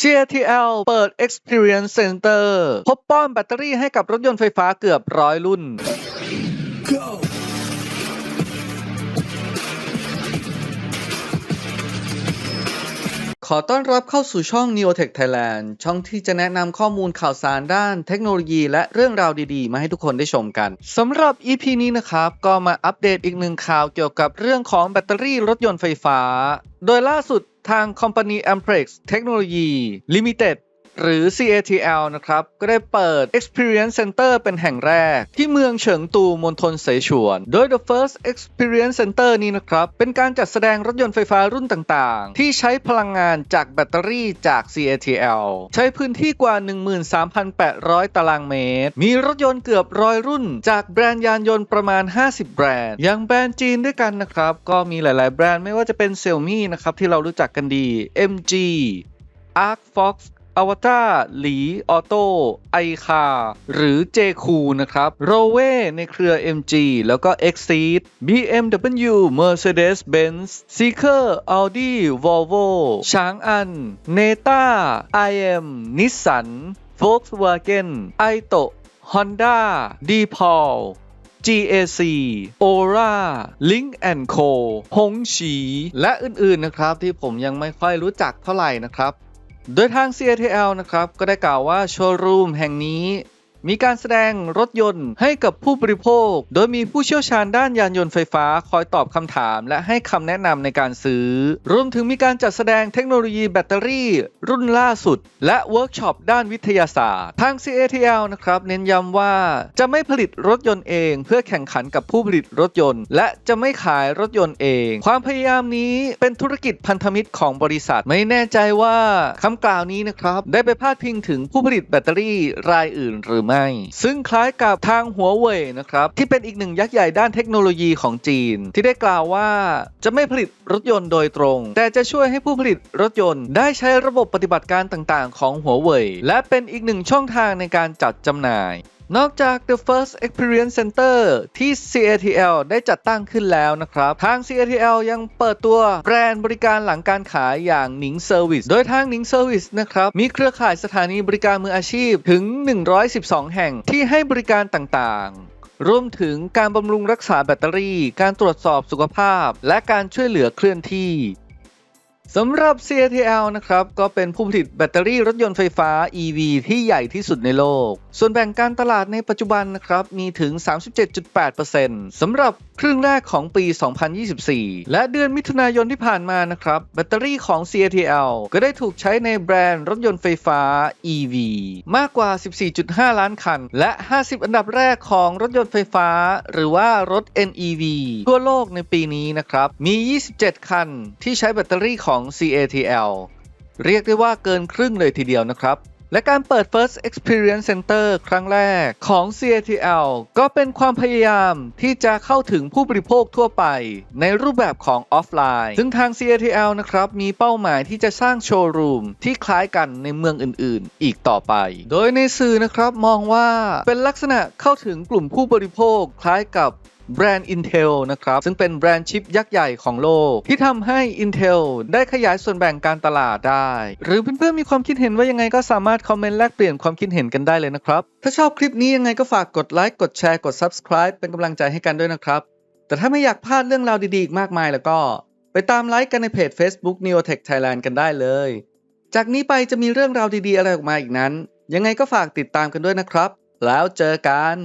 เชียทีเปิด Experience Center พบป้อนแบตเตอรี่ให้กับรถยนต์ไฟฟ้าเกือบร้อยรุ่น ขอต้อนรับเข้าสู่ช่อง Neotech Thailand ช่องที่จะแนะนำข้อมูลข่าวสารด้านเทคโนโลยีและเรื่องราวดีๆ มาให้ทุกคนได้ชมกันสำหรับ EP นี้นะครับ ก็มาอัปเดตอีกหนึ่งข่าวเกี่ยวกับเรื่องของแบตเตอรี่รถยนต์ไฟฟ้า โดยล่าสุดทาง Company Amprex Technology Limited หรือ CATL นะครับ ก็ได้เปิด Experience Center เป็นแห่งแรก ที่เมืองเฉิงตูมณฑลเสฉวน โดย The First Experience Center นี้นะครับ เป็นการจัดแสดงรถยนต์ไฟฟ้ารุ่นต่างๆ ที่ใช้พลังงานจากแบตเตอรี่จาก CATL ใช้พื้นที่กว่า 13,800 ตารางเมตร มีรถยนต์เกือบร้อยรุ่น จากแบรนด์ยานยนต์ประมาณ 50 แบรนด์ อย่างแบรนด์จีนด้วยกันนะครับ ก็มีหลายๆ แบรนด์ไม่ว่าจะเป็น Xiaomi นะครับที่เรารู้จักกันดี MG Arc Fox อวตารหลี ออโต้ ไอคา หรือ j คูนะครับ โรเวในเครือ MG แล้วก็ Exceed BMW Mercedes-Benz Seeker Audi Volvo ช้างอัน Neta IM Nissan Volkswagen ไอโต Honda d e p a u l GAC Ora Link Co หงฉีและอื่นๆนะครับที่ผมยังไม่ค่อยรู้จักเท่าไหร่นะครับ โดยทาง CATL นะครับก็ได้กล่าวว่าโชว์รูมแห่งนี้ มีการแสดงรถยนต์ให้กับผู้บริโภค โดยมีผู้เชี่ยวชาญด้านยานยนต์ไฟฟ้าคอยตอบคำถามและให้คำแนะนำในการซื้อ รวมถึงมีการจัดแสดงเทคโนโลยีแบตเตอรี่ รุ่นล่าสุด และเวิร์กช็อปด้านวิทยาศาสตร์ ทาง CATL นะครับ เน้นย้ำว่าจะไม่ผลิตรถยนต์เอง เพื่อแข่งขันกับผู้ผลิตรถยนต์ และจะไม่ขายรถยนต์เอง ความพยายามนี้เป็นธุรกิจพันธมิตรของบริษัท ไม่แน่ใจว่าคำกล่าวนี้นะครับได้ไปพาดพิงถึงผู้ผลิตแบตเตอรี่รายอื่นหรือไม่ ซึ่งคล้ายกับทางหัวเว่ยนะครับที่เป็นอีกหนึ่งยักษ์ใหญ่ด้านเทคโนโลยีของจีน ที่ได้กล่าวว่าจะไม่ผลิตรถยนต์โดยตรง แต่จะช่วยให้ผู้ผลิตรถยนต์ได้ใช้ระบบปฏิบัติการต่างๆ ของหัวเว่ยและเป็นอีกหนึ่งช่องทางในการจัดจำหน่าย นอกจาก The First Experience Center ที่ CATL ได้จัดตั้งขึ้นแล้วนะครับ ทาง CATL ยังเปิดตัวแบรนด์บริการหลังการขายอย่างหนิง Service โดยทางหนิง Service นะครับ มีเครือข่ายสถานีบริการมืออาชีพถึง 112 แห่งที่ให้บริการต่างๆรวมถึงการบำรุงรักษาแบตเตอรี่ การตรวจสอบสุขภาพ และการช่วยเหลือเคลื่อนที่สำหรับ CATL นะครับ ก็เป็นผู้ผลิตแบตเตอรี่รถยนต์ไฟฟ้า EV ที่ใหญ่ที่สุดในโลก ส่วนแบ่งการตลาดในปัจจุบันนะครับมีถึง 37.8%สำหรับครึ่งแรกของปี 2024 และเดือนมิถุนายนที่ผ่านมานะครับแบตเตอรี่ของ CATL ก็ได้ถูกใช้ในแบรนด์รถยนต์ไฟฟ้า EV มากกว่า 14.5 ล้านคัน และ 50 อันดับแรกของรถยนต์ไฟฟ้า หรือว่ารถ NEV ทั่วโลกในปีนี้นะครับมี 27 คันที่ใช้แบตเตอรี่ของ CATL เรียกได้ว่าเกินครึ่งเลยทีเดียวนะครับ และการเปิด First Experience Center ครั้งแรกของ CATL ก็เป็นความพยายามที่จะเข้าถึงผู้บริโภคทั่วไป ในรูปแบบของออฟไลน์ ซึ่งทาง CATL นะครับมีเป้าหมายที่จะสร้างโชว์รูมที่คล้ายกันในเมืองอื่นๆ อีกต่อไป โดยในสื่อนะครับมองว่าเป็นลักษณะเข้าถึงกลุ่มผู้บริโภคคล้ายกับ แบรนด์ Intel นะครับ ซึ่งเป็นแบรนด์ชิปยักษ์ใหญ่ของโลก ที่ทำให้ Intel ได้ขยายส่วนแบ่งการตลาดได้ หรือเพื่อนๆมีความคิดเห็นว่ายังไงก็สามารถคอมเมนต์แลกเปลี่ยนความคิดเห็นกันได้เลยนะครับ ถ้าชอบคลิปนี้ยังไงก็ฝากกดไลค์กดแชร์กด Subscribe เป็นกำลังใจให้กันด้วยนะครับ แต่ถ้าไม่อยากพลาดเรื่องราวดีๆอีกมากมายแล้วก็ ไปตามไลค์กันในเพจ Facebook Neotech Thailand กันได้เลย จากนี้ไปจะมีเรื่องราวดีๆอะไรออกมาอีกนั้น ยังไงก็ฝากติดตามกันด้วยนะครับ แล้วเจอกัน